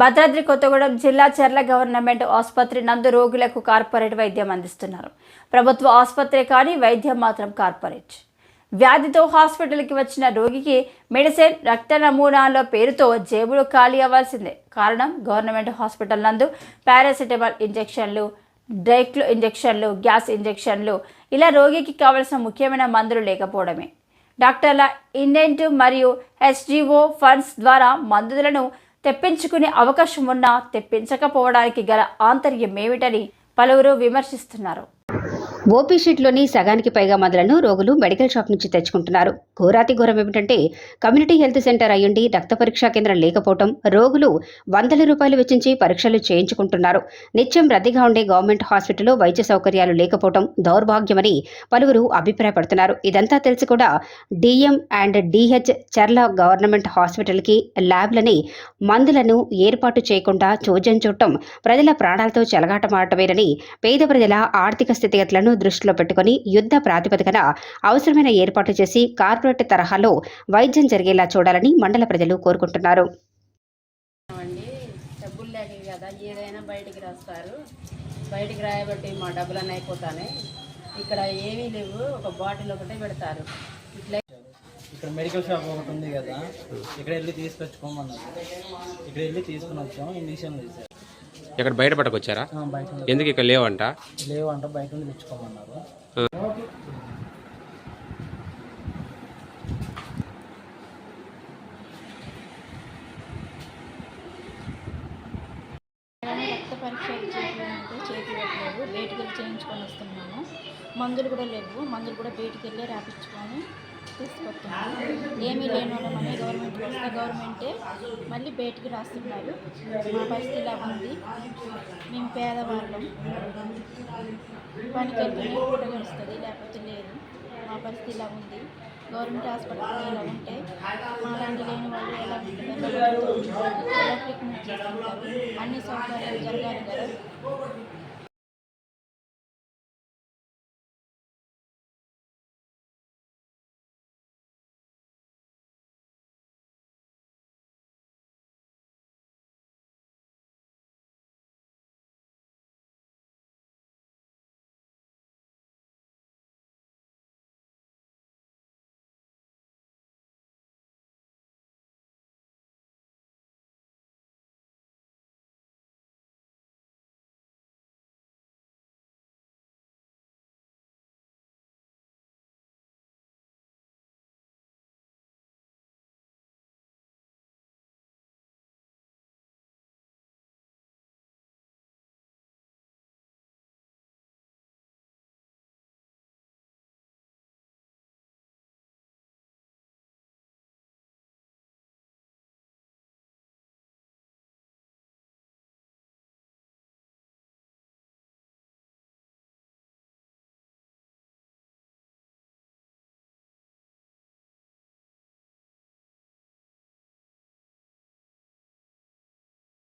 భద్రాద్రి కొత్తగూడెం జిల్లా చెర్ల గవర్నమెంట్ ఆసుపత్రి నందు రోగులకు కార్పొరేట్ వైద్యం అందిస్తున్నారు. ప్రభుత్వ ఆసుపత్రి కానీ వైద్యం మాత్రం కార్పొరేట్. వ్యాధితో హాస్పిటల్కి వచ్చిన రోగికి మెడిసిన్ రక్త నమూనాల పేరుతో జేబులు ఖాళీ అవ్వాల్సిందే. కారణం గవర్నమెంట్ హాస్పిటల్ నందు పారాసిటమాల్ ఇంజెక్షన్లు డ్రైక్లు ఇంజెక్షన్లు గ్యాస్ ఇంజెక్షన్లు ఇలా రోగికి కావలసిన ముఖ్యమైన మందులు లేకపోవడమే. డాక్టర్ల ఇండెంట్ మరియు హెచ్జిఓ ఫండ్స్ ద్వారా మందులను తెప్పించుకునే అవకాశం ఉన్నా తెప్పించకపోవడానికి గల ఆంతర్యం ఏమిటని పలువురు విమర్శిస్తున్నారు. ఓపీ షీట్లోని సగానికి పైగా మందులను రోగులు మెడికల్ షాప్ నుంచి తెచ్చుకుంటున్నారు. ఘోరాతి ఘోరం ఏమిటంటే కమ్యూనిటీ హెల్త్ సెంటర్ అయ్యుండి రక్త పరీక్షా కేంద్రం లేకపోవడం రోగులు వందల రూపాయలు వెచ్చించి పరీక్షలు చేయించుకుంటున్నారు. నిత్యం రద్దీగా ఉండే గవర్నమెంట్ హాస్పిటల్లో వైద్య సౌకర్యాలు లేకపోవడం దౌర్భాగ్యమని పలువురు అభిప్రాయపడుతున్నారు. ఇదంతా తెలిసి కూడా DM and DH Charla government హాస్పిటల్కి ల్యాబ్లని మందులను ఏర్పాటు చేయకుండా చోద్యం చూడటం ప్రజల ప్రాణాలతో చెలగాటమాడటమేనని పేద ప్రజల ఆర్థిక స్థితిగతులను దృష్టిలో పెట్టుకుని యుద్ధ ప్రాతిపదికన అవసరమైన ఏర్పాటు చేసి కార్పొరేట్ తరహాలో వైద్యం జరిగేలా చూడాలని మండల ప్రజలు కోరుకుంటున్నారు. అండి డబ్బులు లేక కదా ఏదైనా బయటికి రాస్తారు. బయటికి రాయబట్టి మా డబ్బులన్నీ అయిపోతాయి ఇక్కడ ఏమీ లేవు ఒక బాటిల్ ఒకటే పెడతారు. ఇట్లా ఇక్కడ మెడికల్ షాప్ ఒకటి ఉంది కదా ఇక్కడ వెళ్ళి తీసుకొచ్చుకోమన్నారు. ఇక్కడ వెళ్ళి తీసుకుని వచ్చాము ఇండిషన్ చేశారు ఇక్కడ బయట పట్టుకొచ్చారా? బయట. ఎందుకు ఇక్కడ లేవంట? లేవంట బయట నుండి తెచ్చుకోమన్నారు. చేయించుకొని వస్తున్నాము మందులు కూడా లేవు మందులు కూడా బయటికి వెళ్ళి రాపించుకొని తీసుకొస్తున్నారు. ఏమీ లేని వాళ్ళమని గవర్నమెంట్ వస్తే గవర్నమెంటే మళ్ళీ బయటికి రాస్తున్నారు. మా పరిస్థితి ఇలా ఉంది. మేము పేదవాళ్ళం. పనికి వెళ్తేనే పూట గడుస్తుంది లేకపోతే లేదు. మా పరిస్థితి ఇలా ఉంది. గవర్నమెంట్ హాస్పిటల్ ఇలా ఉంటే మాలాంటి లేని వాళ్ళు ఎలా ఎలక్ట్రిక్ అన్ని సౌకర్యాలు జరగాలి కదా.